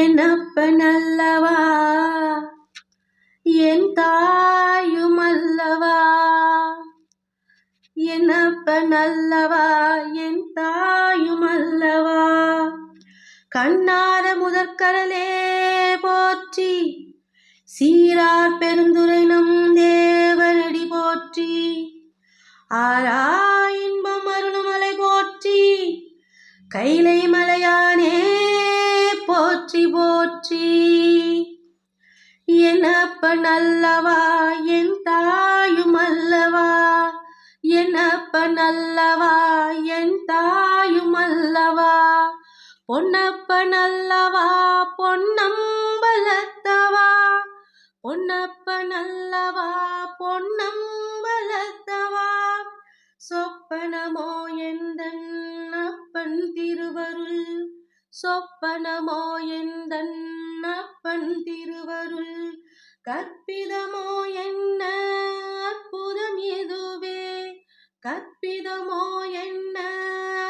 என்னப்பனல்லவா என் தாயுமல்லவா? என்னப்பனல்லவா என் தாயுமல்லவா? கண்ணார முதற்கடலே போற்றி சீரார் பெருந்துரை நம் தேவரடி போற்றி ஆரா இன்பம் அருணமலை போற்றி கைலை மலையானே போற்றி போற்றி. என்னப்ப நல்லவா என் தாயும் அல்லவா? என்னப்ப நல்லவா என் தாயும் அல்லவா? பொன்னப்ப நல்லவா பொன்னம்பலத்தவா? பொன்னப்ப நல்லவா பொன்னம்பலத்தவா? சொப்பனமோ எந்தன் அப்பன் திருவருள் சொப்பனமோ எந்தன் திருவருள்? கற்பிதமோ என்ன அற்புதம் எதுவே? கற்பிதமோ என்ன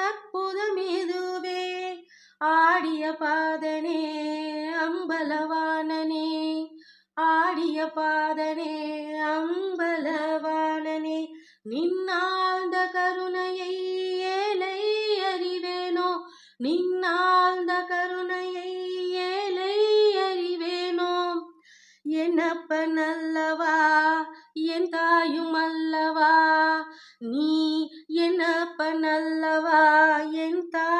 அற்புதம் எதுவே? ஆடிய பாதனே அம்பலவானனே. ஆடிய பாதனே அம்பலவானனே. நின்னாழ்ந்த கருணையை ஏழை அறிவேனோ? நின்னா நின்னாழ்ந்த கருணையை ஏலை அறிவேனோ? என்னப்ப நல்லவா என் தாயும் அல்லவா? நீ என்னப்ப நல்லவா என் தாய்